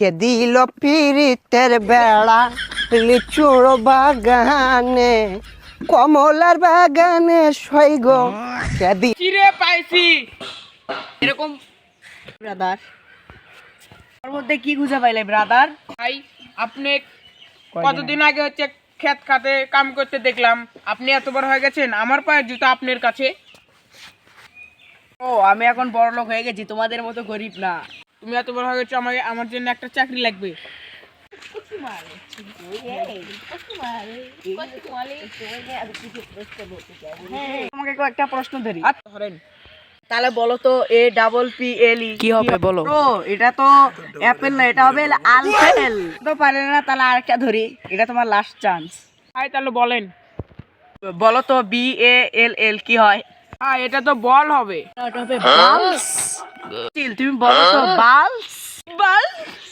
কে দিল পিরিতের বেড়া লিচুর বাগানে কমলার বাগানে সৈগ কে দি চিরে পাইছি? এরকম। ব্রাদার ওর মধ্যে কি খুঁজে পাইলে ব্রাদার? ভাই আপনি কতদিন আগে হচ্ছে ক্ষেত খাতে কাম করতে দেখলাম। আপনি এত বড় হয়ে গেছেন আমার পায়ের জুতো আপনার কাছে? ও আমি এখন বড় লোক হয়ে গেছি তোমাদের মতো গরিব না। তুমি এত বড় হয়ে গেছো আমাকে আমার জন্য একটা চাকরি লাগবে। তোমাকে কয়েকটা প্রশ্ন ধরি। ধরেন। তাহলে বলো তো এ ডাবল পি এল ই কি হবে বলো? ও এটা তো অ্যাপেল না এটা হবে আলপেল তো পারে না তাহলে আরেকটা ধরি। এটা তোমার লাস্ট চান্স ভাই তাহলে বলেন। বলো তো বি এ এল এল কি হয়? হ্যাঁ এটা তো বল হবে। এটা হবে বালস। তুমি বলো তো বালস? বালস?